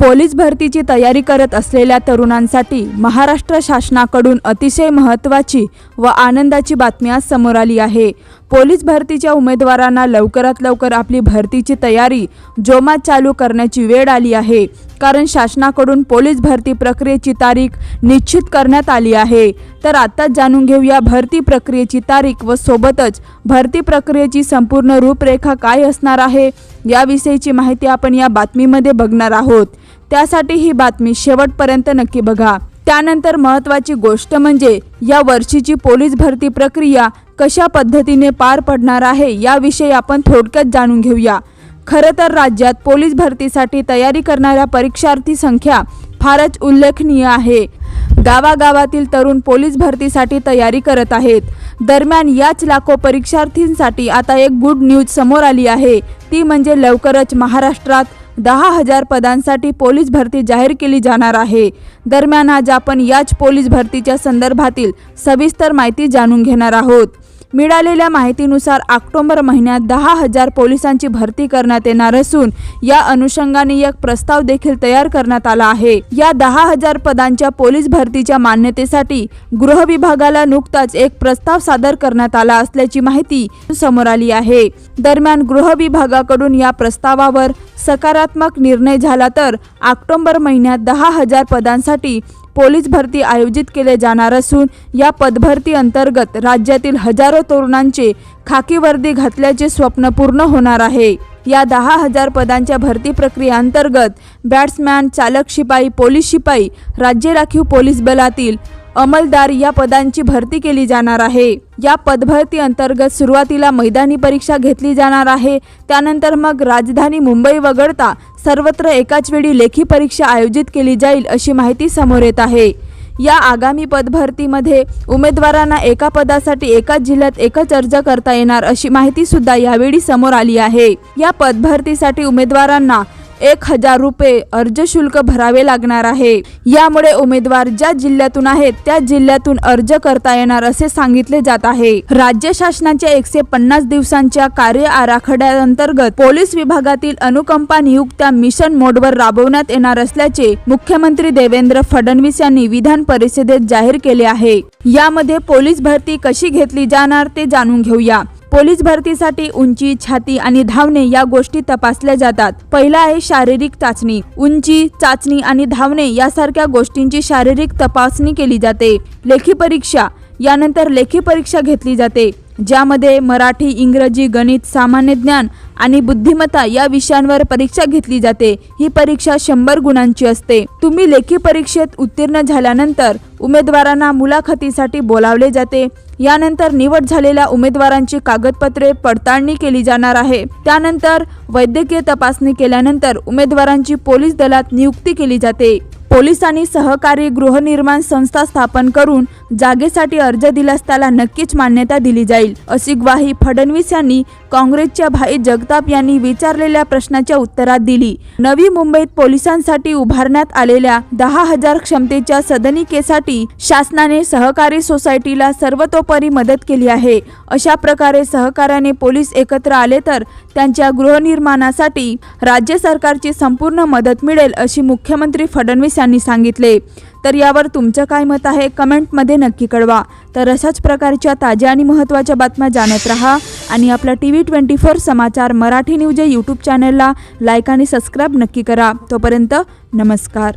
Police भरतीची तयारी करत असलेल्या तरुणांसाठी महाराष्ट्र शासनाकडून अतिशय महत्त्वाची व आनंदाची बातमी आज समोर आली आहे. पोलीस भरतीच्या उमेदवारांना लवकरात लवकर आपली भरतीची तयारी जोमात चालू करण्याची वेळ आली आहे. कारण शासनाकडून पोलीस भरती प्रक्रियेची तारीख निश्चित करण्यात आली आहे. तर आत्ताच जाणून घेऊया भरती प्रक्रियेची तारीख व सोबतच भरती प्रक्रियेची संपूर्ण रूपरेखा काय असणार आहे याविषयीची माहिती आपण या बातमीमध्ये बघणार आहोत. त्यासाठी ही बातमी शेवटपर्यंत नक्की बघा. त्यानंतर महत्त्वाची गोष्ट म्हणजे या वर्षीची पोलीस भरती प्रक्रिया कशा पद्धतीने पार पडणार आहे याविषयी आपण थोडक्यात जाणून घेऊया. खरं तर राज्यात पोलीस भरतीसाठी तयारी करणाऱ्या परीक्षार्थी संख्या फारच उल्लेखनीय आहे. गावागावातील तरुण पोलीस भरतीसाठी तयारी करत आहेत. दरम्यान याच लाखो परीक्षार्थींसाठी आता एक गुड न्यूज समोर आली आहे. ती म्हणजे लवकरच महाराष्ट्रात दहा हजार पदांसाठी पोलीस भरती जाहीर केली जाणार आहे. दरम्यान आज आपण याच पोलीस भरतीच्या संदर्भातील सविस्तर माहिती जाणून घेणार आहोत. मिळालेल्या माहितीनुसार ऑक्टोबर महिन्यात दहा हजार पोलिसांची भरती करण्यात येणार असून या अनुषंगाने एक प्रस्ताव देखील तयार करण्यात आला आहे. या दहा हजार पदांच्या पोलीस भरतीच्या मान्यतेसाठी गृह विभागाला नुकताच एक प्रस्ताव सादर करण्यात आला असल्याची माहिती समोर आली आहे. दरम्यान गृह विभागाकडून या प्रस्तावावर सकारात्मक निर्णय झाला तर ऑक्टोबर महिन्यात दहा हजार पदांसाठी पोलीस भरती आयोजित केले जाणार असून या पदभरती अंतर्गत राज्यातील हजारो तरुणांचे खाकी वर्दी घातल्याचे स्वप्न पूर्ण होणार आहे. या दहा हजार पदांच्या भरती प्रक्रियेअंतर्गत बॅट्समॅन चालक शिपाई पोलीस शिपाई राज्य राखीव पोलीस बलातील अंमलदार या पदांची भरती केली जाणार आहे. या पदभरती अंतर्गत सुरुवातीला मैदानी परीक्षा घेतली जाणार आहे. त्यानंतर मग राजधानी मुंबई वगळता सर्वत्र एकाच वेळी लेखी परीक्षा आयोजित केली जाईल अशी माहिती समोर येत आहे. या आगामी पदभरतीमध्ये उमेदवारांना एका पदासाठी एकाच जिल्ह्यात एकच अर्ज करता येणार अशी माहिती सुद्धा यावेळी समोर आली आहे. या पदभरतीसाठी उमेदवारांना एक हजार रुपये अर्ज शुल्क भरावे लागणार आहे. यामुळे उमेदवार ज्या जिल्ह्यातून आहेत त्या जिल्ह्यातून अर्ज करता येणार असे सांगितले जात आहे. राज्य शासनाच्या एकशे पन्नास दिवसांच्या कार्य आराखड्याअंतर्गत पोलीस विभागातील अनुकंपा नियुक्त्या मिशन मोडवर राबवण्यात येणार असल्याचे मुख्यमंत्री देवेंद्र फडणवीस यांनी विधान परिषदेत जाहीर केले आहे. यामध्ये पोलीस भरती कशी घेतली जाणार ते जाणून घेऊया. पोलीस भरतीसाठी उंची छाती आणि धावणे या गोष्टी तपासल्या जातात. पहिला आहे शारीरिक चाचणी. उंची चाचणी आणि धावणे यासारख्या गोष्टींची शारीरिक तपासणी केली जाते. लेखी परीक्षा. यानंतर लेखी परीक्षा घेतली जाते ज्यामध्ये मराठी इंग्रजी गणित सामान्य ज्ञान आणि बुद्धिमत्ता या विषयांवर परीक्षा घेतली जाते. ही परीक्षा शंभर गुणांची असते. तुम्ही लेखी परीक्षेत उत्तीर्ण झाल्यानंतर उमेदवारांना मुलाखतीसाठी बोलावले जाते. यानंतर निवड झालेल्या उमेदवारांची कागदपत्रे पडताळणी केली जाणार आहे. त्यानंतर वैद्यकीय तपासणी केल्यानंतर उमेदवारांची पोलीस दलात नियुक्ती केली जाते. पोलिसांनी सहकारी गृहनिर्माण संस्था स्थापन करून जागेसाठी अर्ज दिल्यास त्याला नक्कीच मान्यता दिली जाईल अशी ग्वाही फडणवीस यांनी काँग्रेसच्या भाई जगताप यांनी विचारलेल्या प्रश्नाच्या उत्तरात दिली. नवी मुंबईत पोलिसांसाठी उभारण्यात आलेल्या दहा हजार क्षमतेच्या सदनिकेसाठी शासनाने सहकारी सोसायटीला सर्वतोपरी मदत केली आहे. अशा प्रकारे सहकार्याने पोलीस एकत्र आले तर त्यांच्या गृहनिर्माणासाठी राज्य सरकारची संपूर्ण मदत मिळेल अशी मुख्यमंत्री फडणवीस यांनी सांगितले. तर यावर तुमचं काय मत आहे? कमेंटमध्ये नक्की कळवा. तर अशाच प्रकारच्या ताज्या आणि महत्त्वाच्या बातम्या जाणत राहा आणि आपल्या टी व्ही ट्वेंटी फोर समाचार मराठी न्यूज या यूट्यूब चॅनलला लाईक आणि सबस्क्राईब नक्की करा. तोपर्यंत नमस्कार.